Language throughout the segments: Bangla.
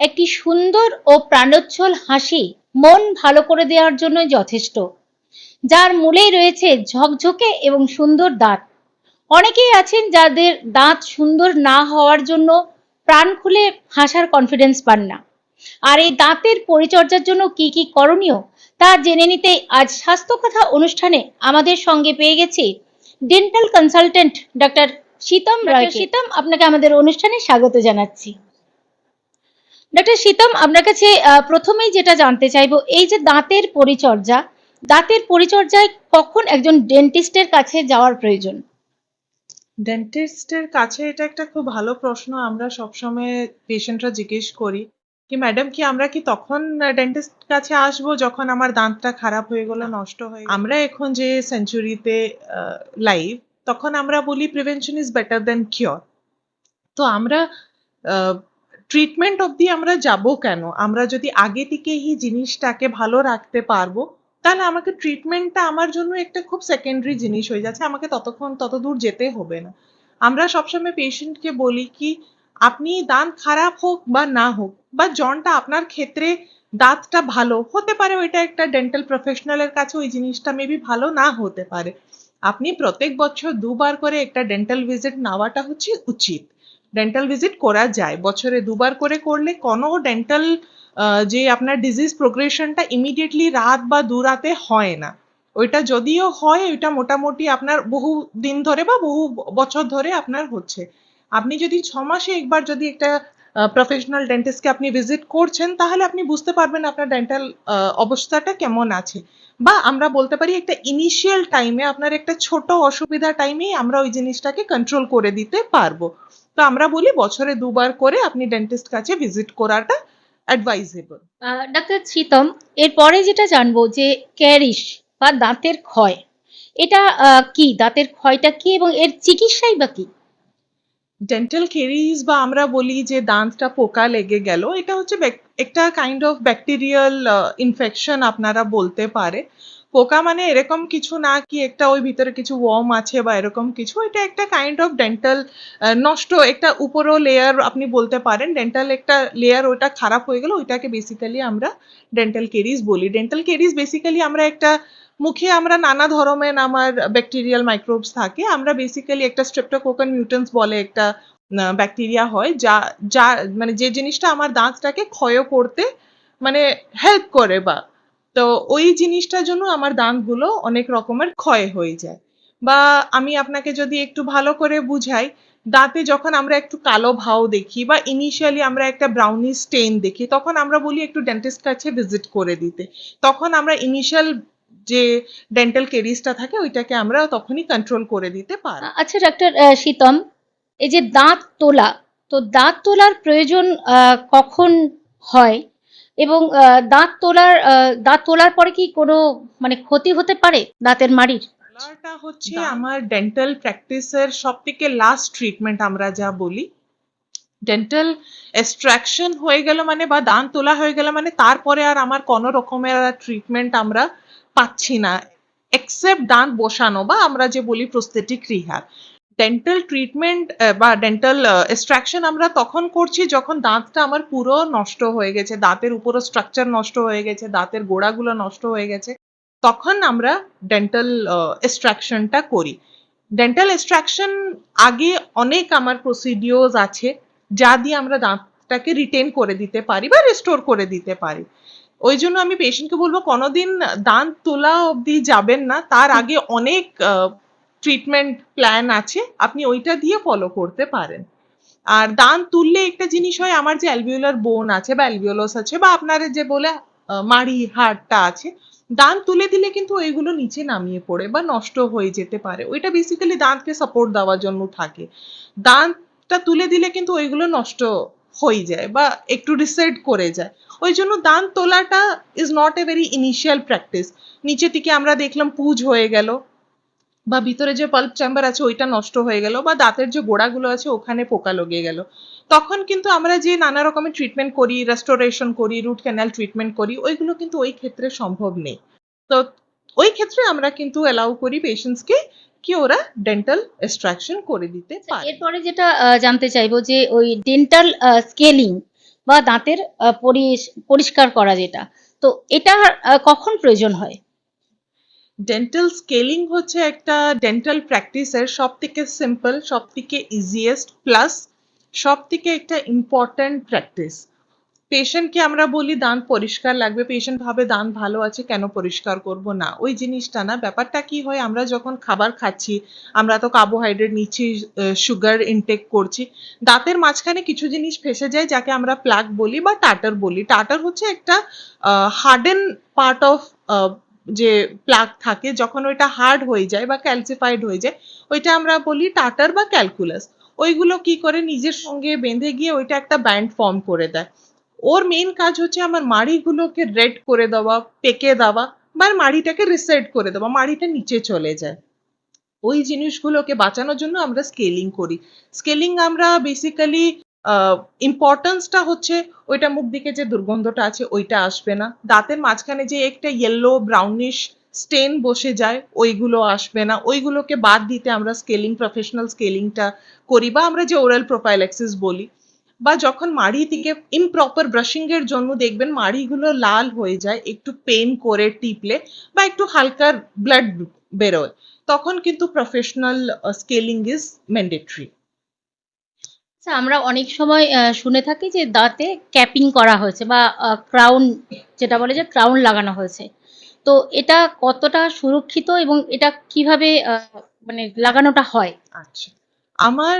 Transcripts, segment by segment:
একটি সুন্দর ও প্রাণোচ্ছল হাসি মন ভালো করে দেওয়ার জন্যই যথেষ্ট। যার মূলেই রয়েছে ঝকঝকে এবং সুন্দর দাঁত। অনেকেই আছেন যাদের দাঁত সুন্দর না হওয়ার জন্য প্রাণ খুলে হাসার কনফিডেন্স পান না। আর এই দাঁতের পরিচর্যার জন্য কি কি করণীয় তা জেনে নিতে আজ স্বাস্থ্য কথা অনুষ্ঠানে আমাদের সঙ্গে পেয়ে গেছি dental consultant doctor Shitam Roy Shitam আপনাকে আমাদের অনুষ্ঠানে স্বাগত জানাচ্ছি। ডক্টর শীতম আপনার কাছে প্রথমেই যেটা জানতে চাইব এই যে দাঁতের পরিচর্যা দাঁতের পরিচর্যায় কখন একজন ডেন্টিস্টের কাছে যাওয়ার প্রয়োজন? ডেন্টিস্টের কাছে এটা একটা খুব ভালো প্রশ্ন আমরা সবসময় পেশেন্টরা জিজ্ঞেস করি কি ম্যাডাম কি আমরা কি তখন ডেন্টিস্ট কাছে আসব যখন আমার দাঁতটা খারাপ হয়ে গেলো নষ্ট হয়ে আমরা এখন যে সেঞ্চুরিতে লাইভ তখন আমরা বলি prevention is better than cure তো আমরা ট্রিটমেন্ট অবধি আমরা যাব কেন? আমরা যদি আগে থেকে এই জিনিসটাকে ভালো রাখতে পারব, তাহলে আমাকে ট্রিটমেন্টটা আমার জন্য একটা খুব সেকেন্ডারি জিনিস হয়ে যাচ্ছে। আমাকে ততক্ষণ তত দূর যেতে হবে না। আমরা সবসময় পেশেন্টকে বলি কি, আপনি দাঁত খারাপ হোক বা না হোক, বা জনটা আপনার ক্ষেত্রে দাঁতটা ভালো, হতে পারে ওইটা একটা ডেন্টাল প্রফেশনালের কাছে ওই জিনিসটা মেবি ভালো না হতে পারে। আপনি প্রত্যেক বছর দুবার করে একটা ডেন্টাল ভিজিট নেওয়াটা হচ্ছে উচিত। ডেন্টাল ভিজিট করা যায়। বছরে দুবার করে করলে কোনো ডেন্টাল যে আপনার ডিজিজ প্রোগ্রেশনটা ইমিডিয়েটলি রাত বা দু রাতে হয় না। ওইটা যদিও হয়, ওইটা মোটামুটি আপনার বহু দিন ধরে বা বহু বছর ধরে আপনার হচ্ছে। আপনি যদি ছ মাসে একবার যদি একটা প্রফেশনাল ডেন্টিস্টকে আপনি ভিজিট করছেন, তাহলে আপনি বুঝতে পারবেন আপনার ডেন্টাল অবস্থাটা কেমন আছে। বা আমরা বলতে পারি একটা ইনিশিয়াল টাইমে আপনার একটা ছোট অসুবিধা টাইমেই আমরা ওই জিনিসটাকে কন্ট্রোল করে দিতে পারব। তো আমরা বলি বছরে দুবার করে আপনি ডেন্টিস্ট কাছে ভিজিট করাটা অ্যাডভাইজেবল ডাক্তার শীতম এরপরে যেটা জানব যে ক্যারিশ বা দাঁতের ক্ষয় এটা কি? দাঁতের ক্ষয়টা কি এবং এর চিকিৎসাই বা কি? ডেন্টাল কেরিজ বা আমরা বলি যে দাঁতটা পোকা লেগে গেল এটা হচ্ছে একটা কাইন্ড অফ ব্যাকটেরিয়াল ইনফেকশন আপনারা বলতে পারে। পোকা মানে এরকম কিছু না কি একটা ওই ভিতরে কিছু ওয়ার্ম আছে বা এরকম কিছু? এটা একটা কাইন্ড অফ ডেন্টাল নষ্ট একটা উপরও লেয়ার আপনি বলতে পারেন। ডেন্টাল একটা লেয়ার ওটা খারাপ হয়ে গেল ওইটাকে বেসিক্যালি আমরা ডেন্টাল কেরিজ বলি। ডেন্টাল কেরিজ বেসিক্যালি আমরা একটা, মুখে আমরা নানা ধরনের আমার ব্যাকটেরিয়াল মাইক্রোবস থাকে। আমরা বেসিক্যালি একটা স্ট্রেপ্টোকোকান মিউটেন্স বলে একটা ব্যাকটেরিয়া হয়, যা যা মানে যে জিনিসটা আমার দাঁতটাকে ক্ষয় করতে মানে হেল্প করে বা তো ওই জিনিসটার জন্য আমার দাঁতগুলো অনেক রকমের ক্ষয় হয়ে যায়। বা আমি আপনাকে যদি একটু ভালো করে বুঝাই, দাঁতে যখন আমরা একটু কালো ভাও দেখি বা ইনিশিয়ালি আমরা একটা ব্রাউনি স্টেন দেখি, তখন আমরা বলি একটু ডেন্টিস্ট কাছে ভিজিট করে দিতে। তখন আমরা ইনিশিয়াল যে ডেন্টাল কেরিসটা থাকে, ওইটাকে আমরা তখনই কন্ট্রোল করে দিতে পারি। আচ্ছা ডাক্তার শীতম, এই যে দাঁত তোলা, তো দাঁত তোলার প্রয়োজন কখন হয়? এবং আহ, দাঁত তোলার আহ, দাঁত তোলার পরে কি কোনো মানে ক্ষতি হতে পারে দাঁতের মাড়ির? কালারটা হচ্ছে আমার ডেন্টাল প্র্যাকটিসের সব থেকে লাস্ট ট্রিটমেন্ট আমরা যা বলি। ডেন্টাল এক্সট্রাকশন হয়ে গেল মানে বা দাঁত তোলা হয়ে গেল মানে তারপরে আর আমার কোনো রকমের ট্রিটমেন্ট আমরা পাচ্ছি না এক্সেপ্ট দাঁত বসানো বা আমরা যে বলি প্রস্থেটিক রিহ্যাব ডেন্টাল ট্রিটমেন্ট বা ডেন্টাল এক্সট্রাকশন আমরা তখন করছি যখন দাঁতটা আমার পুরো নষ্ট হয়ে গেছে, দাঁতের উপরও স্ট্রাকচার নষ্ট হয়ে গেছে, দাঁতের গোড়াগুলো নষ্ট হয়ে গেছে। তখন আমরা ডেন্টাল এক্সট্রাকশনটা করি। ডেন্টাল এক্সট্রাকশন আগে অনেক আমার প্রসিডিওর্স আছে যা দিয়ে আমরা দাঁতটাকে রিটেন করে দিতে পারি বা রেস্টোর করে দিতে পারি। ওই জন্য আমি পেশেন্টকে বলব, কোনোদিন দাঁত তোলা অবধি যাবেন না। তার আগে অনেক ট্রিটমেন্ট প্ল্যান আছে, আপনি ওইটা দিয়ে ফলো করতে পারেন। আর দাঁত তুললে একটা জিনিস হয়, আমার যে অ্যালভিওলার বোন আছে বা অ্যালভিওলাস আছে বা আপনার যে বলে মাড়ি, হাড়টা আছে দাঁত তুলে দিলে কিন্তু ওইগুলো নিচে নামিয়ে পড়ে বা নষ্ট হয়ে যেতে পারে। ওইটা বেসিক্যালি দাঁতকে সাপোর্ট দেওয়ার জন্য থাকে। দাঁতটা তুলে দিলে কিন্তু ওইগুলো নষ্ট হয়ে যায় বা একটু রিসেট করে যায়। ওই জন্য দাঁত তোলাটা is not a very initial practice নিচে থেকে আমরা দেখলাম, পুজ হয়ে গেল। বা ভিতরে যে পাল্প চেম্বার আছে ওইটা নষ্ট হয়ে গেল বা দাঁতের যে গোড়াগুলো আছে ওখানে পোকা লেগে গেল। তখন কিন্তু আমরা যে নানা রকমের ট্রিটমেন্ট করি রেস্টোরেশন করি রুট ক্যানাল ট্রিটমেন্ট করি ওইগুলো কিন্তু ওই ক্ষেত্রে সম্ভব নেই। তো ওই ক্ষেত্রে আমরা কিন্তু অ্যালাউ করি পেশেন্টসকে কি ওরা ডেন্টাল এক্সট্রাকশন করে দিতে পারে। এরপরে যেটা জানতে চাইব যে ওই ডেন্টাল স্কেলিং বা দাঁতের পরিষ্কার করা যেটা তো এটা কখন প্রয়োজন হয়? ডেন্টাল স্কেলিং হচ্ছে একটা ডেন্টাল প্র্যাকটিসের সব থেকে সিম্পল সব থেকে ইজিয়েস্ট প্লাস সব থেকে একটা ইম্পর্ট্যান্ট প্র্যাকটিস পেশেন্টকে আমরা বলি দাঁত পরিষ্কার লাগবে পেশেন্ট ভাবে দাঁত ভালো আছে, কেন পরিষ্কার করব না? ওই জিনিসটা না, ব্যাপারটা কি হয়, আমরা যখন খাবার খাচ্ছি, আমরা তো কার্বোহাইড্রেট নিচ্ছি সুগার ইনটেক করছি, দাঁতের মাঝখানে কিছু জিনিস ফেসে যায়, যাকে আমরা প্লাক বলি বা টাটার বলি। টাটার হচ্ছে একটা হার্ডেন পার্ট অফ যে প্লাক থাকে, যখন ওইটা হার্ড হয়ে যায় বা ক্যালসিফাইড হয়ে যায়, ওইটা আমরা বলি টাটার বা ক্যালকুলাস ওইগুলো কি করে? নিজের সঙ্গে বেঁধে গিয়ে ওইটা একটা ব্যান্ড ফর্ম করে দেয়। ওর মেন কাজ হচ্ছে আমার মাড়িগুলোকে রেড করে দেওয়া, পেকে দেওয়া বা মাড়িটাকে রিসেট করে দেওয়া, মাড়িটা নিচে চলে যায়। ওই জিনিসগুলোকে বাঁচানোর জন্য আমরা স্কেলিং করি। স্কেলিং আমরা বেসিক্যালি ইম্পর্টেন্সটা হচ্ছে ওইটা মুখ দিকে যে দুর্গন্ধটা আছে ওইটা আসবে না। দাঁতের মাঝখানে যে একটা ইয়েলো ব্রাউনিশ স্টেন বসে যায়, ওইগুলো আসবে না। ওইগুলোকে বাদ দিতে আমরা স্কেলিং প্রফেশনাল স্কেলিংটা করি বা আমরা যে ওরাল প্রোফাইলেক্সিস বলি। বা যখন মাড়ি থেকে ইমপ্রপার ব্রাশিংয়ের জন্য দেখবেন মাড়িগুলো লাল হয়ে যায়, একটু পেন করে টিপলে বা একটু হালকা ব্লাড বেরোয়, তখন কিন্তু প্রফেশনাল স্কেলিং ইজ ম্যান্ডেটরি আচ্ছা আমরা অনেক সময় শুনে থাকি যে দাঁতে ক্যাপিং করা হয়েছে বা ক্রাউন যেটা বলে যে ক্রাউন লাগানো হয়েছে। তো এটা কতটা সুরক্ষিত এবং এটা কীভাবে মানে লাগানোটা হয়? আচ্ছা আমার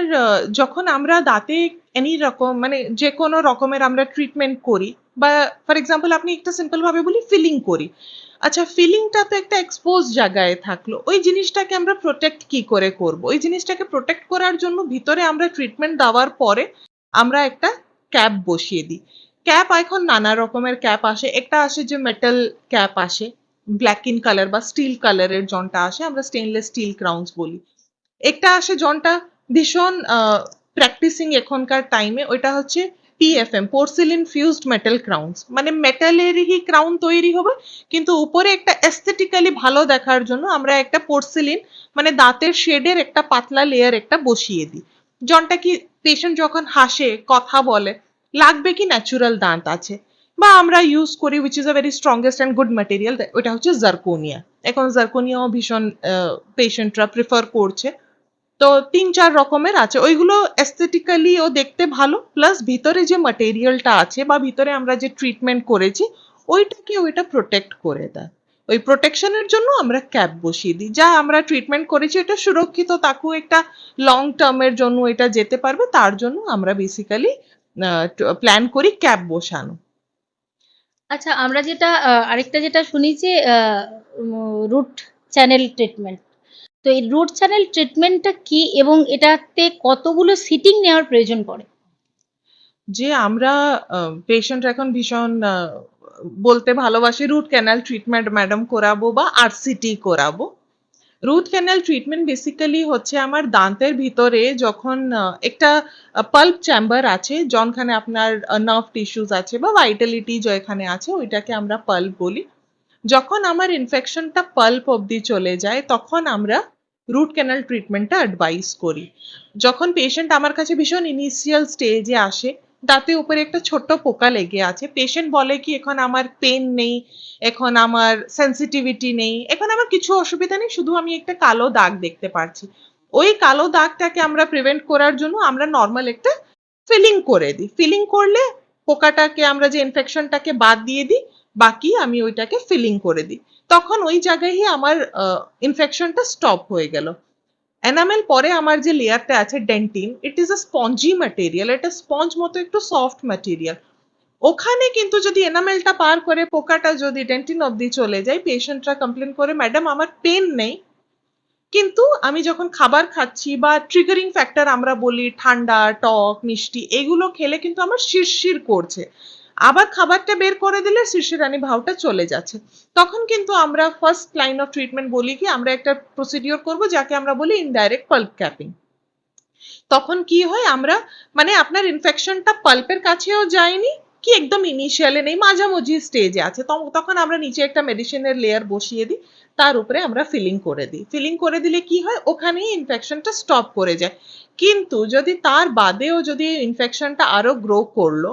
যখন আমরা দাঁতে এনি রকম মানে যে কোনো রকমের আমরা ট্রিটমেন্ট করি বা ফর এক্সাম্পল আপনি একটা সিম্পল ভাবে বলি ফিলিং করি। আচ্ছা ফিলিংটা তো একটা এক্সপোজ জায়গায় থাকল। ওই জিনিসটাকে আমরা প্রোটেক্ট কি করে করব? ওই জিনিসটাকে প্রোটেক্ট করার জন্য ভিতরে আমরা ট্রিটমেন্ট দেওয়ার পরে আমরা একটা ক্যাপ বসিয়ে দিই। ক্যাপ এখন নানা রকমের ক্যাপ আসে। একটা আসে যে মেটাল ক্যাপ আসে ব্ল্যাক ইন কালার বা স্টিল কালারের জনটা আসে, আমরা স্টেনলেস স্টিল ক্রাউন্স বলি। একটা আসে জনটা ভীষণ প্র্যাকটিসিং এখনকার টাইমে ওইটা হচ্ছে PFM porcelain fused metal crowns মানে মেটালেরই ক্রাউন তৈরি হবে, কিন্তু উপরে একটা এস্থেটিক্যালি ভালো দেখার জন্য আমরা একটা পোর্সিলিন মানে দাঁতের শেডের একটা পাতলা লেয়ার একটা বসিয়ে দিই। জনটা কি পেশেন্ট যখন হাসে, কথা বলে, লাগবে কি ন্যাচুরাল দাঁত আছে? বা আমরা ইউজ করি which is a very strongest and good material ওটা হচ্ছে জার্কোনিয়া এখন জার্কোনিয়াও ভীষণ পেশেন্টরা প্রিফার করছে। তো তিন, চার রকমের আছে। ওইগুলো এস্থেটিক্যালিও দেখতে ভালো প্লাস ভিতরে যে ম্যাটেরিয়ালটা আছে বা ভিতরে আমরা যে ট্রিটমেন্ট করেছি, ওইটাকে ওইটা প্রোটেক্ট করে দেয়। ওই প্রোটেকশনের জন্য আমরা ক্যাপ বসিয়ে দিই। যা আমরা ট্রিটমেন্ট করেছি, এটা সুরক্ষিত, তাকেও একটা লং টার্মের জন্য এটা যেতে পারবে, তার জন্য আমরা বেসিক্যালি প্ল্যান করি ক্যাপ বসানো। আচ্ছা আমরা যেটা আরেকটা যেটা শুনি যে রুট চ্যানেল ট্রিটমেন্ট তো এই রুট চ্যানেল ট্রিটমেন্টটা কি এবং এটাতে কতগুলো সিটিং নেওয়ার প্রয়োজন পড়ে? যে আমরা পেশেন্ট এখন ভীষণ বলতে ভালোবাসি রুট ক্যানাল ট্রিটমেন্ট ম্যাডাম করাবো বা আরসিটি করাবো। রুট ক্যানাল ট্রিটমেন্ট বেসিক্যালি হচ্ছে আমার দাঁতের ভিতরে যখন একটা পাল্প চেম্বার আছে, যখনখানে আপনার নার্ভ টিস্যুস আছে বা ভাইটালিটি যেখানে আছে, ওইটাকে আমরা পাল্প বলি। যখন আমার ইনফেকশনটা পাল্প অবধি চলে যায়, তখন আমরা রুট ক্যানাল ট্রিটমেন্টটা অ্যাডভাইস করি। যখন পেশেন্ট আমার কাছে ভীষণ ইনিশিয়াল স্টেজে আসে দাঁতে উপরে একটা ছোট্ট পোকা লেগে আছে। পেশেন্ট বলে কি, এখন আমার পেন নেই, এখন আমার সেন্সিটিভিটি নেই, এখন আমার কিছু অসুবিধা নেই, শুধু আমি একটা কালো দাগ দেখতে পারছি। ওই কালো দাগটাকে আমরা প্রিভেন্ট করার জন্য আমরা নর্মাল একটা ফিলিং করে দিই। ফিলিং করলে পোকাটাকে আমরা যে ইনফেকশনটাকে বাদ দিয়ে দিই বাকি আমি ওইটাকে ফিলিং করে দিই। তখন ওই জায়গায় আমার ইনফেকশনটা স্টপ হয়ে গেল। এনামেল পরে আমার যে লেয়ারটা আছে dentine it is a spongy material এটা স্পঞ্জ মতো একটু সফট ম্যাটেরিয়াল ওখানে কিন্তু যদি এনামেলটা পার করে পোকাটা যদি ডেন্টিন অবধি চলে যায় পেশেন্টরা কমপ্লেন করে ম্যাডাম আমার পেন নেই। কিন্তু আমি যখন খাবার খাচ্ছি বা ট্রিগারিং ফ্যাক্টর আমরা বলি, ঠান্ডা, টক, মিষ্টি, এগুলো খেলে কিন্তু আমার শিরশির করছে। আবার খাবারটা বের করে দিলে শিরশিরানি ভাবটা চলে যাচ্ছে। তখন কিন্তু আমরা ফার্স্ট লাইন অফ ট্রিটমেন্ট বলি কি, আমরা একটা প্রসিডিওর করব যাকে আমরা বলি ইনডাইরেক্ট পাল্প ক্যাপিং তখন কি হয়, আমরা মানে আপনার ইনফেকশনটা পাল্পের কাছেও যায়নি, কি একদম ইনিশিয়ালে নেই, মাঝামাঝি স্টেজে আছে। তখন আমরা নিচে একটা মেডিসিনের লেয়ার বসিয়ে দিই, তার উপরে আমরা ফিলিং করে দিই। ফিলিং করে দিলে কি হয়, ওখানেই ইনফেকশনটা স্টপ করে যায়। কিন্তু যদি তার বাদেও যদি ইনফেকশনটা আরও গ্রো করল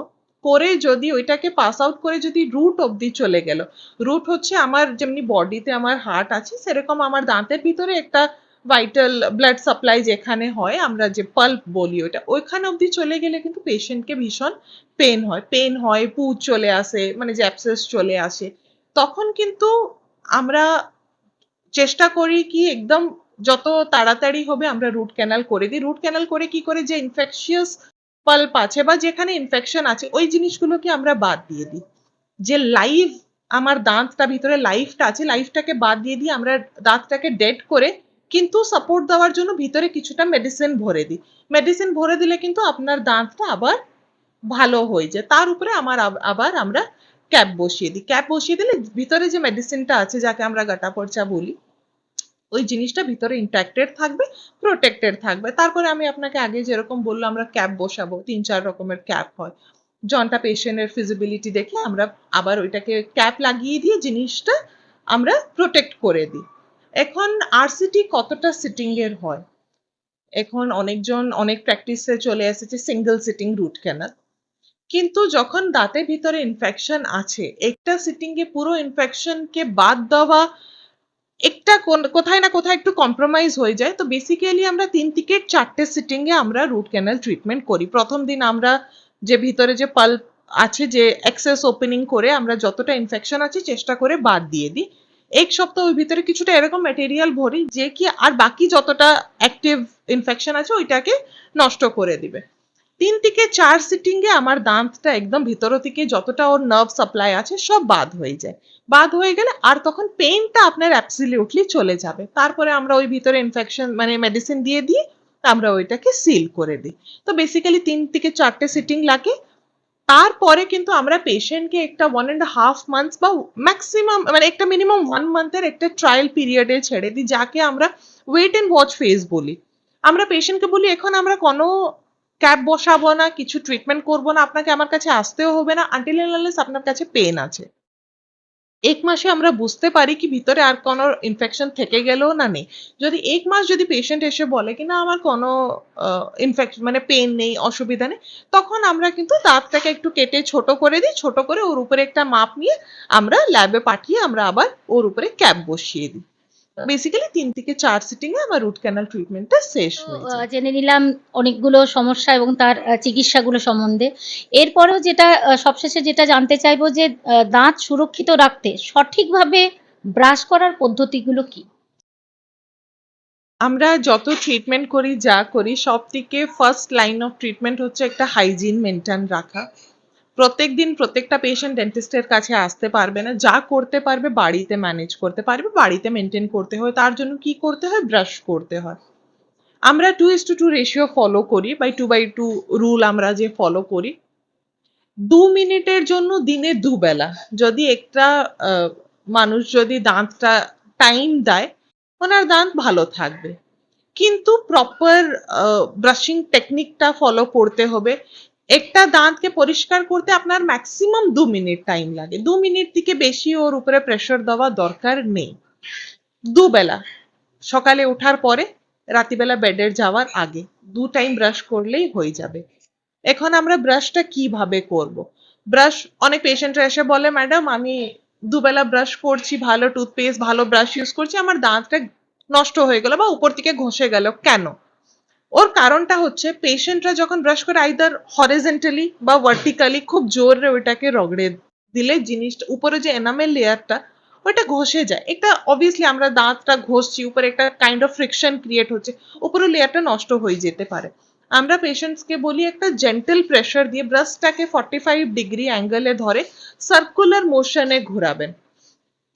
করে যদি ওইটাকে পাস আউট করে যদি রুট অবধি চলে গেল। রুট হচ্ছে আমার যেমনি বডিতে আমার হার্ট আছে, সেরকম আমার দাঁতের ভিতরে একটা ভাইটাল ব্লাড সাপ্লাই যেখানে হয়, আমরা যে পাল্প বলি ওটা ওইখানে অবধি চলে গেলে কিন্তু পেশেন্টকে ভীষণ পেন হয়। পেন হয়, পুজ চলে আসে মানে জ্যাপসেস চলে আসে। তখন কিন্তু আমরা চেষ্টা করি কি একদম যত তাড়াতাড়ি হবে আমরা রুট ক্যানাল করে দিই। রুট ক্যানাল করে কি করে? যে ইনফেকশিয়াস পাল্প আছে বা যেখানে ইনফেকশন আছে, ওই জিনিসগুলোকে আমরা বাদ দিয়ে দিই। যে লাইভ আমার দাঁতটা ভিতরে লাইফটা আছে লাইফটাকে বাদ দিয়ে দিয়ে আমরা দাঁতটাকে ডেড করে কিন্তু সাপোর্ট দেওয়ার জন্য ভিতরে কিছুটা মেডিসিন ভরে দিই। মেডিসিন ভরে দিলে কিন্তু আপনার দাঁতটা আবার ভালো হয়ে যায়। তার উপরে আমার আবার আমরা ক্যাপ বসিয়ে দিই। ক্যাপ বসিয়ে দিলে ভিতরে যে মেডিসিনটা আছে, যাকে আমরা গাটা পর্চা বলি ওই জিনিসটা ভিতরে ইন্ট্যাক্টেড থাকবে প্রোটেক্টেড থাকবে। তারপরে আমি আপনাকে আগে যেরকম বললাম, আমরা ক্যাপ বসাবো, তিন চার রকমের ক্যাপ হয়। জনটা পেশেন্টের ফিজিবিলিটি দেখে আমরা আবার ওইটাকে ক্যাপ লাগিয়ে দিয়ে জিনিসটা আমরা প্রোটেক্ট করে দিই। এখন আরসিটি কতটা সিটিং এর হয়? এখন অনেকজন, অনেক প্র্যাকটিসে চলে এসেছে সিঙ্গেল সিটিং রুট ক্যানাল কিন্তু যখন দাঁতের ভিতরে ইনফেকশন আছে, একটা সিটিং এ পুরো ইনফেকশনকে বাদ দেওয়া একটা কোথায় না কোথায় একটু কম্প্রোমাইজ হয়ে যায়। তো বেসিক্যালি আমরা তিন থেকে চারটে সিটিংয়ে আমরা রুট ক্যানাল ট্রিটমেন্ট করি। প্রথম দিন আমরা যে ভিতরে যে পাল্প আছে, যে এক্সেস ওপেনিং করে আমরা যতটা ইনফেকশন আছে, চেষ্টা করে বাদ দিয়ে দিই। এক সপ্তাহ ওই ভিতরে কিছুটা এরকম ম্যাটেরিয়াল ভরি, যে কি আর বাকি যতটা অ্যাক্টিভ ইনফেকশন আছে, ওইটাকে নষ্ট করে দিবে। তিন থেকে চার সিটিংয়ে আমার দাঁতটা একদম ভিতর থেকে যতটা ওর নার্ভ সাপ্লাই আছে সব বাদ হয়ে যায়। বাদ হয়ে গেলে আর তখন পেইনটা আপনার অ্যাবসলিউটলি চলে যাবে। তারপরে আমরা ওই ভিতরে ইনফেকশন মানে মেডিসিন দিয়ে দিই, আমরা ওইটাকে সিল করে দিই। তো বেসিক্যালি তিন থেকে চারটে সিটিং লাগে। তারপরে কিন্তু আমরা পেশেন্টকে একটা ওয়ান অ্যান্ড হাফ মান্থস বা ম্যাক্সিমাম মানে একটা মিনিমাম ওয়ান মান্থের একটা ট্রায়াল পিরিয়ডে ছেড়ে দিই, যাকে আমরা ওয়েট অ্যান্ড ওয়াচ ফেজ বলি। আমরা পেশেন্টকে বলি, এখন আমরা কোনো ক্যাব বসাবো না, কিছু ট্রিটমেন্ট করব না, আপনাকে আমার কাছে আসতেও হবে না আনটিল আপনার কাছে পেন আছে। এক মাসে আমরা বুঝতে পারি কি ভিতরে আর কোনো ইনফেকশন থেকে গেলেও না নেই। যদি এক মাস যদি পেশেন্ট এসে বলে কি না, আমার কোনো ইনফেকশন মানে পেন নেই, অসুবিধা নেই, তখন আমরা কিন্তু দাঁতটাকে একটু কেটে ছোট করে দিই, ছোট করে ওর উপরে একটা মাপ নিয়ে আমরা ল্যাবে পাঠিয়ে আমরা আবার ওর উপরে ক্যাপ বসিয়ে দিই। বেসিক্যালি তিন থেকে চার সিটিং এ আমার রুট ক্যানাল ট্রিটমেন্টটা শেষ হয়ে জেনে নিলাম অনেকগুলো সমস্যা এবং তার চিকিৎসাগুলো সম্বন্ধে। এরপরেও যেটা সবশেষে যেটা জানতে চাইব যে দাঁত সুরক্ষিত রাখতে সঠিকভাবে ব্রাশ করার পদ্ধতিগুলো কি? আমরা যত ট্রিটমেন্ট করি যা করি সব থেকে ফার্স্ট লাইন অফ ট্রিটমেন্ট হচ্ছে একটা হাইজিন মেনটেন রাখা। প্রত্যেক দিন প্রত্যেকটা পেশেন্ট ডেন্টিস্টের কাছে আসতে পারবে না, যা করতে পারবে বাড়িতে ম্যানেজ করতে পারবে, বাড়িতে মেনটেন করতে হয়, তার জন্য কি করতে হয়? ব্রাশ করতে হয়। আমরা two is to two ratio follow করি by two by two rule আমরা যে ফলো করি, দু মিনিটের জন্য দিনে দুবেলা। যদি একটা মানুষ যদি দাঁতটা টাইম দেয়, ওনার দাঁত ভালো থাকবে। কিন্তু প্রপার ব্রাশিং টেকনিকটা ফলো করতে হবে। একটা দাঁতকে পরিষ্কার করতে আপনার ম্যাক্সিমাম দু মিনিট টাইম লাগে। দু মিনিট থেকে বেশি ওর উপরে প্রেশার দেওয়া দরকার নেই। দুবেলা। সকালে ওঠার পরে রাতিবেলা বেডের যাওয়ার আগে। দু টাইম ব্রাশ করলেই হয়ে যাবে। এখন আমরা ব্রাশটা কীভাবে করব? ব্রাশ অনেক পেশেন্টরা এসে বলে ম্যাডাম আমি দুবেলা ব্রাশ করছি, ভালো টুথপেস্ট ভালো ব্রাশ ইউজ করছি। আমার দাঁতটা নষ্ট হয়ে গেল বা উপর থেকে ঘষে গেল। কেন? ওর কারণটা হচ্ছে পেশেন্টরা যখন ব্রাশ করে আইদার হরিজেন্টালি বা ভার্টিক্যালি খুব জোরে ওইটাকে রগড়ে দিলে জিনিসটা উপরে যে এনামেল লেয়ারটা ওইটা ঘষে যায়। একটা অবভিয়াসলি আমরা দাঁতটা ঘষছি, উপরে একটা কাইন্ড অফ ফ্রিকশন ক্রিয়েট হচ্ছে, উপরে লেয়ারটা নষ্ট হয়ে যেতে পারে। আমরা পেশেন্টসকে বলি একটা জেন্টেল প্রেশার দিয়ে ব্রাশটাকে ফর্টি ফাইভ ডিগ্রি অ্যাঙ্গেলে ধরে সার্কুলার মোশনে ঘোরাবেন।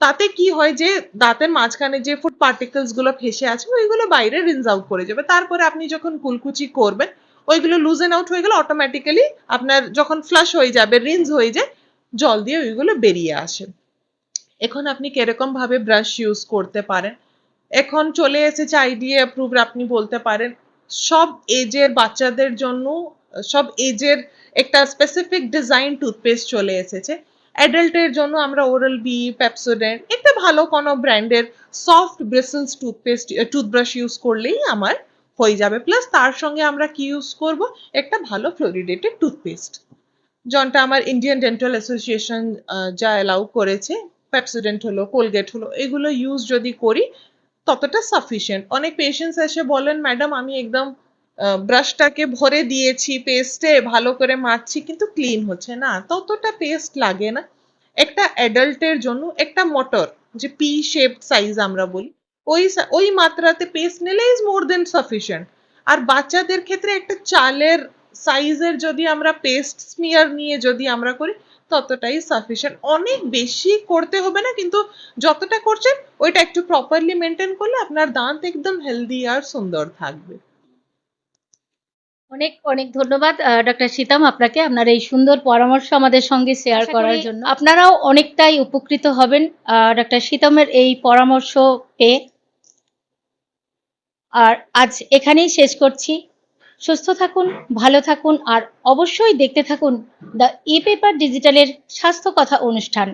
তাতে কি হয় যে দাঁতের মাঝখানে যে ফুড পার্টিকেলসগুলো ফেসে আছে, ওইগুলো বাইরে রিনজ আউট করে যাবে। তারপরে আপনি যখন কুলকুচি করবেন, ওইগুলো লুজেন আউট হয়ে গেলে অটোমেটিক্যালি আপনার যখন ফ্লাশ হয়ে যাবে রিনজ হয়ে যায়, জল দিয়ে ওইগুলো বেরিয়ে আসে। এখন আপনি কীরকম ভাবে ব্রাশ ইউজ করতে পারেন? এখন চলে এসেছে আইডিয়া অ্যাপ্রুভ আপনি বলতে পারেন, সব এজের বাচ্চাদের জন্য, সব এজের একটা স্পেসিফিক ডিজাইন টুথপেস্ট চলে এসেছে। অ্যাডাল্টের জন্য আমরা ওরাল বি পেপসোডেন্ট একটা ভালো কোনো ব্র্যান্ডের soft bristles toothpaste toothbrush use করলেই আমার হয়ে যাবে। প্লাস তার সঙ্গে আমরা কি ইউজ করব? একটা ভালো ফ্লোরিডেটেড টুথপেস্ট জনটা আমার ইন্ডিয়ান ডেন্টাল অ্যাসোসিয়েশন যা অ্যালাউ করেছে পেপসোডেন্ট হলো কোলগেট হলো, এগুলো ইউজ যদি করি, ততটা সাফিসিয়েন্ট অনেক পেশেন্টস এসে বলেন ম্যাডাম আমি একদম ব্রাশটাকে ভরে দিয়েছি পেস্টে ভালো করে মারছি, কিন্তু ক্লিন হচ্ছে না। ততটা পেস্ট লাগে না। একটা অ্যাডাল্টের জন্য একটা মোটর যে পি শেপ সাইজ আমরা বলি, ওই ওই মাত্রাতে পেস্ট নিলে ইজ মোর দেন সাফিসিয়েন্ট আর বাচ্চাদের ক্ষেত্রে একটা চালের সাইজের যদি আমরা পেস্ট স্মিয়ার নিয়ে যদি আমরা করি, ততটাই সাফিসিয়েন্ট অনেক বেশি করতে হবে না, কিন্তু যতটা করছেন, ওইটা একটু প্রপারলি মেনটেন করলে আপনার দাঁত একদম হেলদি আর সুন্দর থাকবে। অনেক অনেক ধন্যবাদ ডক্টর সীতাম আপনাকে আপনার এই সুন্দর পরামর্শ আমাদের সঙ্গে শেয়ার করার জন্য। আপনারাও অনেকটাই উপকৃত হবেন ডক্টর সীতামের এই পরামর্শ পেয়ে আর আজ এখানেই শেষ করছি। সুস্থ থাকুন ভালো থাকুন আর অবশ্যই দেখতে থাকুন দ্য ই পেপার ডিজিটালের স্বাস্থ্য কথা অনুষ্ঠান।